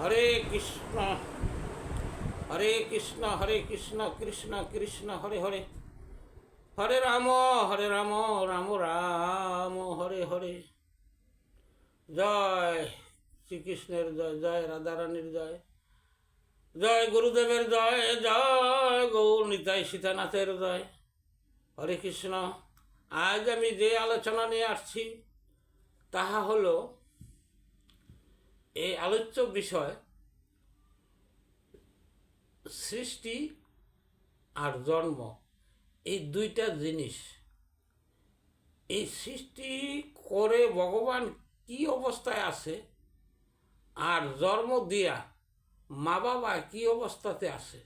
হরে কৃষ্ণ হরে কৃষ্ণ হরে কৃষ্ণ কৃষ্ণ কৃষ্ণ, হরে হরে। হরে রাম হরে রাম রাম রাম, হরে হরে। জয় শ্রীকৃষ্ণের জয় জয় রাধারানীর জয়। জয় গুরুদেবের জয় জয় গৌর নিতাই সীতানাথের জয়। হরে কৃষ্ণ, আজ আমি যে আলোচনা নিয়ে আসছি, তাহা হলো এই আলোচ্য বিষয় সৃষ্টি আর জন্ম, এই দুইটা জিনিস। এই সৃষ্টি করে ভগবান কি অবস্থায় আছে আর জন্ম দিয়া মা বাবা কি অবস্থাতে আছে?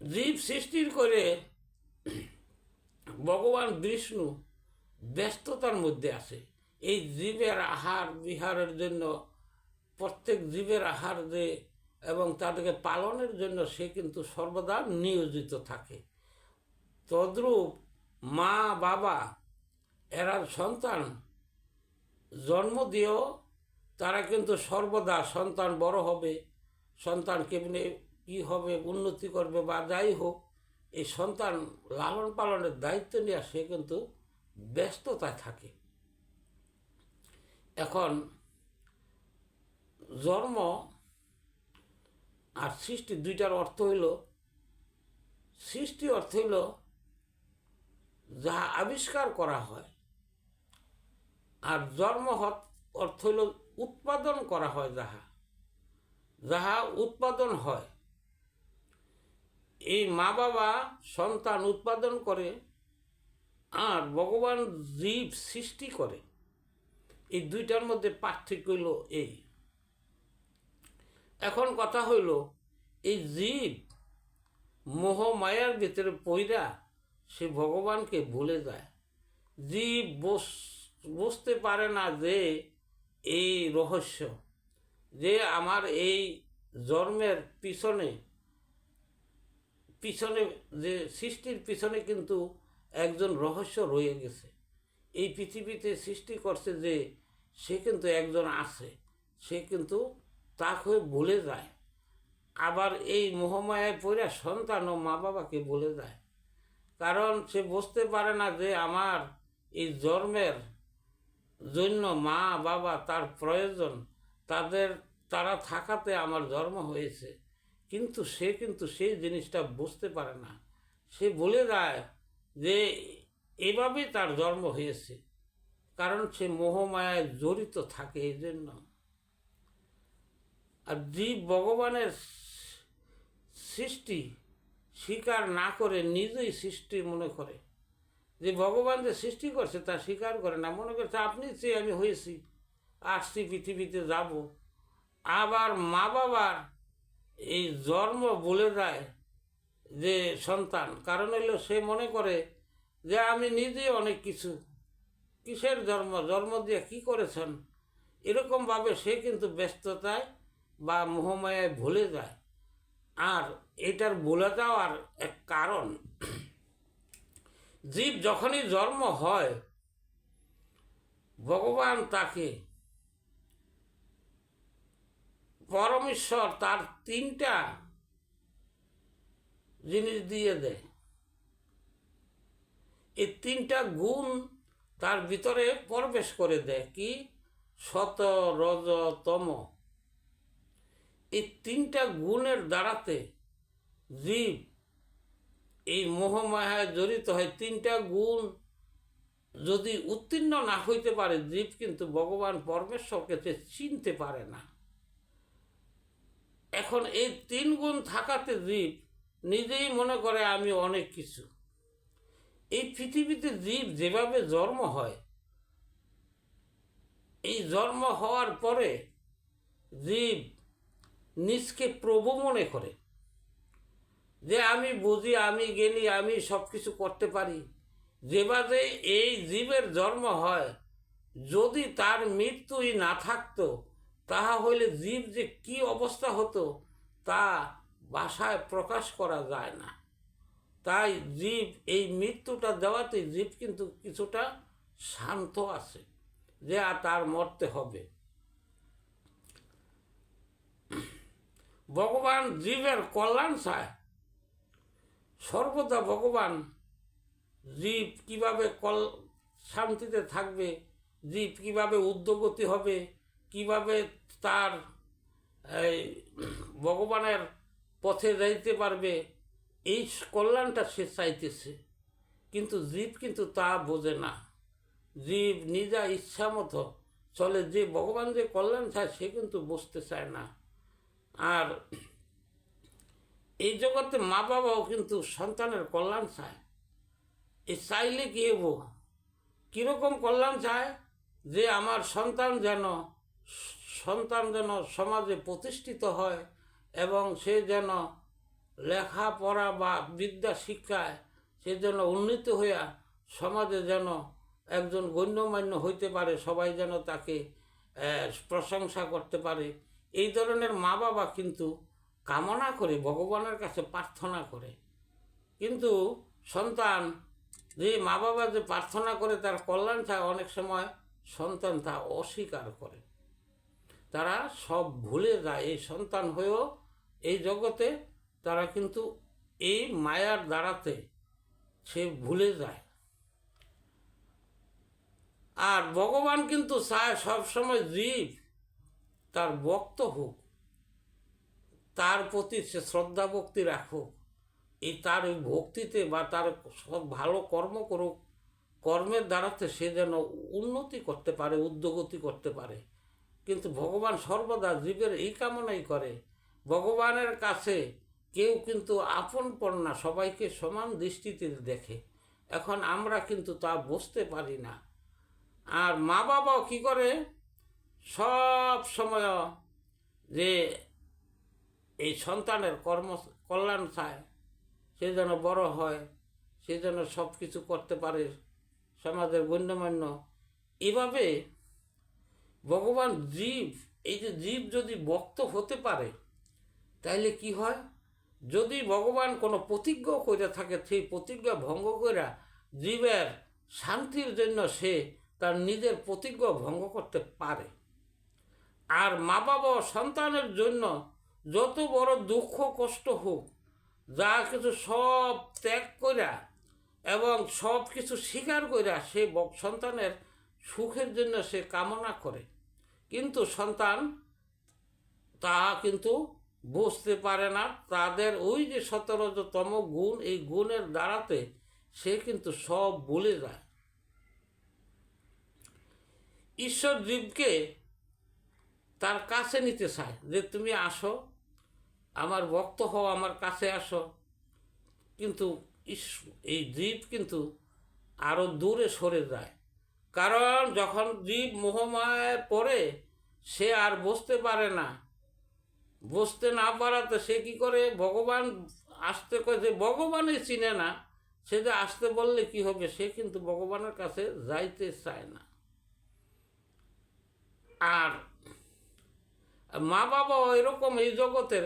জীব সৃষ্টির করে ভগবান বিষ্ণু ব্যস্ততার মধ্যে আছে। এই জীবের আহার বিহারের জন্য, প্রত্যেক জীবের আহার যে এবং তাদেরকে পালনের জন্য সে কিন্তু সর্বদা নিয়োজিত থাকে। তদ্রূপ মা, বাবা, এরা সন্তান জন্ম দিয়েও তারা কিন্তু সর্বদা সন্তান বড় হবে, সন্তান কেমনে কী হবে, উন্নতি করবে বা যাই হোক, এই সন্তান লালন পালনের দায়িত্ব নেওয়া সে কিন্তু ব্যস্ততায় থাকে। এখন জন্ম আর সৃষ্টি দুইটার অর্থ হইল, সৃষ্টি অর্থ হইল যাহা আবিষ্কার করা হয় আর জন্ম অর্থ হইল উৎপাদন করা হয় যাহা যাহা উৎপাদন হয়। এই মা বাবা সন্তান উৎপাদন করে আর ভগবান জীব সৃষ্টি করে। এই দুইটার মধ্যে পার্থক্য হইল এই। এখন কথা হইল, এই জীব মোহ মায়ার ভিতরে পইরা সে ভগবানকে ভুলে যায়। জীব বুঝ- বুঝতে পারে না যে এই রহস্য, যে আমার এই জন্মের পিছনে পিছনে যে সৃষ্টির পিছনে কিন্তু একজন রহস্য রয়ে গেছে। এই পৃথিবীতে সৃষ্টি করছে যে সে কিন্তু একজন আছে, সে কিন্তু তাকে বলে যায়। আবার এই মোহমায়ায় পড়ে সন্তান ও মা বাবাকে বলে যায়। কারণ সে বুঝতে পারে না যে আমার এই জন্মের জন্য মা বাবা তার প্রয়োজন, তাদের, তারা থাকাতে আমার জন্ম হয়েছে। কিন্তু সে কিন্তু সেই জিনিসটা বুঝতে পারে না। সে বলে যায় যে এভাবেই তার জন্ম হয়েছে। কারণ সে মোহমায়ায় জড়িত থাকে এই জন্য আর জীব ভগবানের সৃষ্টি স্বীকার না করে নিজেই সৃষ্টি মনে করে। যে ভগবান যে সৃষ্টি করছে তা স্বীকার করে না, মনে করছে আপনি চেয়ে আমি হয়েছি আসছি পৃথিবীতে যাব। আবার মা বাবার এই জন্ম বলে যায় যে সন্তান। কারণ হইল সে মনে করে যে আমি নিজে অনেক কিছু। কিসের জন্ম জন্ম দিয়ে কি করেছেন? এরকমভাবে সে কিন্তু ব্যস্ততায় বা মোহমায়ায় ভুলে যায়। আর এটার ভুলে যাওয়ার এক কারণ। জীব যখনই জন্ম হয়, ভগবান তাকে পরমেশ্বর তার তিনটা জিনিস দিয়ে দেয়। এই তিনটা গুণ তার ভিতরে প্রবেশ করে দেয় কি? শত রজতম এই তিনটা গুণের দ্বারাতে জীব এই মোহমায়ায় জড়িত হয়। তিনটা গুণ যদি উত্তীর্ণ না হইতে পারে, জীব কিন্তু ভগবান পরমেশ্বরকে সে চিনতে পারে না। এখন এই তিন গুণ থাকাতে জীব নিজেই মনে করে, আমি অনেক কিছু। এই পৃথিবীতে জীব যেভাবে জন্ম হয়, এই জন্ম হওয়ার পরে জীব নিজকে প্রভু মনে করে। যে আমি বুঝি, আমি জ্ঞানী, আমি সব কিছু করতে পারি। যেভাবে এই জীবের জন্ম হয়, যদি তার মৃত্যুই না থাকতো, তাহা হইলে জীব যে কি অবস্থা হতো, তা ভাষায় প্রকাশ করা যায় না। তাই জীব, এই মৃত্যুটা দেওয়াতে জীব কিন্তু কিছুটা শান্ত আছে, যে আর তার মরতে হবে। ভগবান জীবের কল্যাণ চায়। সর্বদা ভগবান জীব কীভাবে কল, শান্তিতে থাকবে, জীব কীভাবে উদ্যোগতি হবে, কীভাবে তার ভগবানের পথে যাইতে পারবে এই কল্যাণটা সে চাইতেছে। কিন্তু জীব কিন্তু তা বোঝে না। জীব নিজা ইচ্ছা মতো চলে, যে ভগবান যে কল্যাণ চায়, সে কিন্তু বুঝতে চায় না। আর এই জগতে মা বাবাও কিন্তু সন্তানের কল্যাণ চায়। এ চাইলে কি হব? কীরকম কল্যাণ চায়? যে আমার সন্তান যেন সন্তান যেন সমাজে প্রতিষ্ঠিত হয় এবং সে যেন লেখাপড়া বা বিদ্যা শিক্ষায় সে যেন উন্নীত হইয়া সমাজে যেন একজন গণ্যমান্য হইতে পারে, সবাই যেন তাকে প্রশংসা করতে পারে। এই ধরনের মা বাবা কিন্তু কামনা করে, ভগবানের কাছে প্রার্থনা করে। কিন্তু সন্তান, যে মা বাবা যে প্রার্থনা করে, তার কল্যাণ চায় অনেক সময় সন্তান তা অস্বীকার করে। তারা সব ভুলে যায়। এই সন্তান হয়েও এই জগতে তারা কিন্তু এই মায়ার দ্বারাতে সে ভুলে যায়। আর ভগবান কিন্তু চায় সবসময় জীব তার বক্ত হোক, তার প্রতি সে শ্রদ্ধা ভক্তি রাখুক এই তার ওই ভক্তিতে বা তার সব ভালো কর্ম করুক, কর্মের দ্বারাতে সে যেন উন্নতি করতে পারে, উদ্যোগতি করতে পারে। কিন্তু ভগবান সর্বদা জীবের এই কামনাই করে। ভগবানের কাছে কেউ কিন্তু আপন না, সবাইকে সমান দৃষ্টিতে দেখে। এখন আমরা কিন্তু তা বুঝতে পারি না। আর মা বাবাও কি করে? সব সময় যে এই সন্তানের কর্ম, কল্যাণ চায়, সে যেন বড় হয়, সে যেন সব কিছু করতে পারে, সমাজের গণ্যমান্য। এভাবে ভগবান জীব, এই যে জীব যদি বক্ত হতে পারে, তাইলে কি হয়? যদি ভগবান কোনো প্রতিজ্ঞা করে থাকে, সেই প্রতিজ্ঞা ভঙ্গ করে জীবের শান্তির জন্য সে তার নিজের প্রতিজ্ঞা ভঙ্গ করতে পারে। আর মা বাবা সন্তানের জন্য যত বড় দুঃখ কষ্ট হোক, যা কিছু সব ত্যাগ কইরা এবং সব কিছু স্বীকার কইরা সে সন্তানের সুখের জন্য সে কামনা করে। কিন্তু সন্তান, তা কিন্তু বুঝতে পারে না, তাদের ওই যে সতেরোতম গুণ, এই গুণের দ্বারাতে সে কিন্তু সব ভুলে যায়। ঈশ্বর জীবকে তার কাছে নিতে চায়, যে তুমি আসো, আমার ভক্ত হও, আমার কাছে আসো। কিন্তু এই জীব কিন্তু আরও দূরে সরে যায়। কারণ যখন জীব মোহমায় পড়ে, সে আর বুঝতে পারে না বুঝতে না পারাতে সে কি করে? ভগবান আসতে যে ভগবানই চিনে না, সে যে আসতে বললে কি হবে? সে কিন্তু ভগবানের কাছে যাইতে চায় না। আর মা বাবা এরকম এই জগতের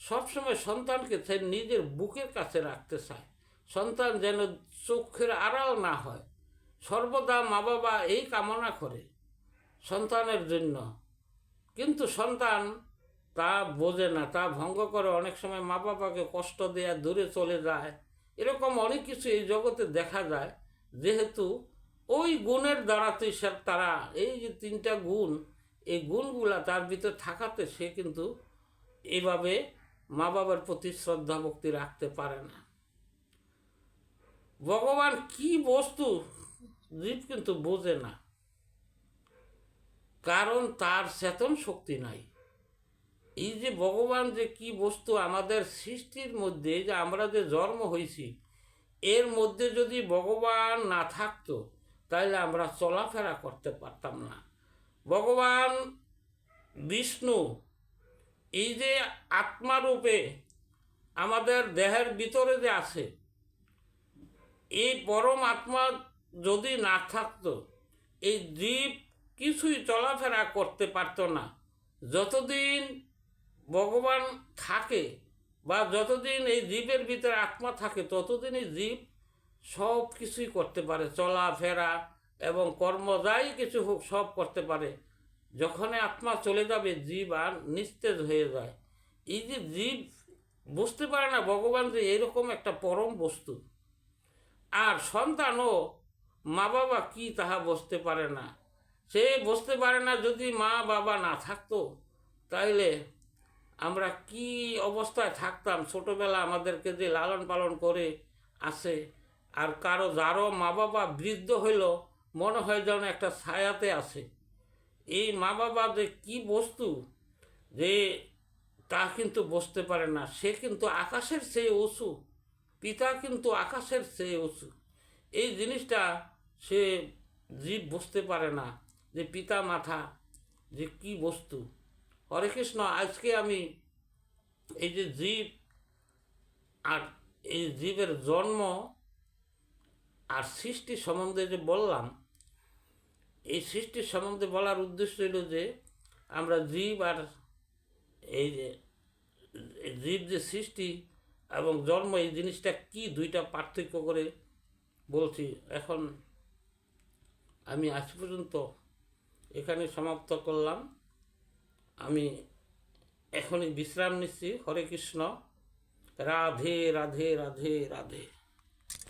সবসময় সন্তানকে সে নিজের বুকের কাছে রাখতে চায়। সন্তান যেন চোখের আড়াল না হয়। সর্বদা মা বাবা এই কামনা করে সন্তানের জন্য। কিন্তু সন্তান তা বোঝে না, তা ভঙ্গ করে অনেক সময় মা বাবাকে কষ্ট দেয়া দূরে চলে যায়। এরকম অনেক কিছু এই জগতে দেখা যায়। যেহেতু ওই গুণের দ্বারাতেই সে তারা এই যে তিনটা গুণ, এই গুণগুলা তার ভিতর থাকাতে সে কিন্তু এভাবে মা বাবার প্রতি শ্রদ্ধা ভক্তি রাখতে পারে না। ভগবান কি বস্তু, জীব কিন্তু বোঝে না। কারণ তার চেতন শক্তি নাই। এই যে ভগবান যে কি বস্তু আমাদের সৃষ্টির মধ্যে যে আমরা যে জন্ম হয়েছি, এর মধ্যে যদি ভগবান না থাকতো তাহলে আমরা চলাফেরা করতে পারতাম না। ভগবান বিষ্ণু, এই যে আত্মারূপে আমাদের দেহের ভিতরে যে আছে, এই পরম আত্মা যদি না থাকতো, এই জীব কিছুই চলাফেরা করতে পারতো না। যতদিন ভগবান থাকে বা যতদিন এই জীবের ভিতরে আত্মা থাকে ততদিনই জীব সব কিছুই করতে পারে, চলাফেরা এবং কর্ম যাই কিছু হোক সব করতে পারে। যখনই আত্মা চলে যাবে, জীব আর নিস্তেজ হয়ে যায়। এই যে জীব বুঝতে পারে না ভগবান যে এরকম একটা পরম বস্তু। আর সন্তানও মা বাবা কি তাহা বুঝতে পারে না। সে বুঝতে পারে না যদি মা বাবা না থাকতো, তাইলে আমরা কি অবস্থায় থাকতাম? ছোটবেলা আমাদেরকে যে লালন পালন করে আসে, আর কারও যারও মা বাবা বৃদ্ধ হইল, মনে হয় যেন একটা ছায়াতে আছে। এই মা বাবা যে কি বস্তু, যে তা কিন্তু বসতে পারে না। সে কিন্তু আকাশের চেয়ে উঁচু, পিতা কিন্তু আকাশের চেয়ে উঁচু। এই জিনিসটা সে জীব বুঝতে পারে না, যে পিতা মাথা যে কি বস্তু। হরে কৃষ্ণ, আজকে আমি এই যে জীব আর এই জীবের জন্ম আর সৃষ্টি সম্বন্ধে যে বললাম, এই সৃষ্টির সম্বন্ধে বলার উদ্দেশ্য হইল যে আমরা জীব আর এই যে জীব যে সৃষ্টি এবং জন্ম, এই জিনিসটা কি দুইটা পার্থক্য করে বলছি। এখন আমি আজ পর্যন্ত এখানে সমাপ্ত করলাম। আমি এখনই বিশ্রাম নিচ্ছি। হরে কৃষ্ণ। রাধে রাধে রাধে রাধে।